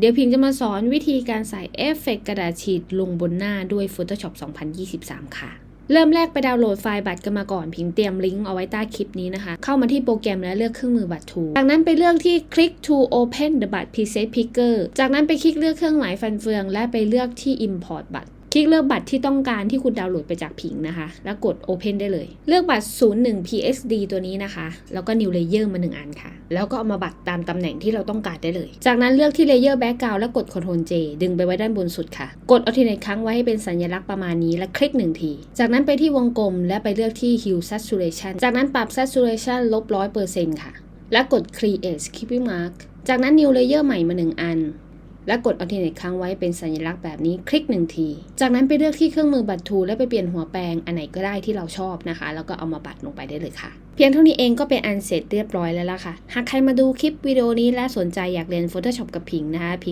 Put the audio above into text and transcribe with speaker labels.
Speaker 1: เดี๋ยวพิงจะมาสอนวิธีการใส่เอฟเฟกต์กระดาษฉีดลงบนหน้าด้วย Photoshop 2023 ค่ะ เริ่มแรกไปดาวน์โหลดไฟล์บัตรกันมาก่อน พิงเตรียมลิงก์เอาไว้ใต้คลิปนี้นะคะ เข้ามาที่โปรแกรมและเลือกเครื่องมือบัตรทูจากนั้นไปเลือกที่ Click to Open the บัตร Preset Picker จากนั้นไปคลิกเลือกเครื่องหมายฟันเฟือง และไปเลือกที่ Import บัตร คลิกเลือกบัตรที่ต้องการที่คุณดาวน์โหลดไปจากพิงนะคะ แล้วกด Open ได้เลย เลือกบัตร 01 PSD ตัวนี้นะคะ แล้วก็ New Layer มา 1 อันค่ะ แล้วก็เอามาบัตรตามตำแหน่งที่เราต้องการได้เลย จากนั้นเลือกที่ Layer Background แล้วกด Ctrl J ดึงไปไว้ด้านบนสุดค่ะ กด Alternate ครั้งไว้ให้เป็นสัญลักษณ์ประมาณนี้และคลิก 1 ที จากนั้นไปที่วงกลมและไปเลือกที่ Hue Saturation จากนั้นปรับ Saturation ลบ100%ค่ะ และกด Create Skipping Mark จากนั้น New Layer ใหม่มา 1 อัน และกด Alternate ค้างไว้เป็นสัญลักษณ์แบบนี้คลิก1ที จากนั้นไปเลือกที่เครื่องมือบัตรทูและไปเปลี่ยนหัวแปลงอันไหนก็ได้ที่เราชอบนะคะ แล้วก็เอามาบัตรลงไปได้เลยค่ะ เพียงเท่านี้เองก็เป็นอันเสร็จเรียบร้อยแล้วล่ะค่ะ หากใครมาดูคลิปวิดีโอนี้และสนใจอยากเรียน Photoshop กับพิงนะคะพิง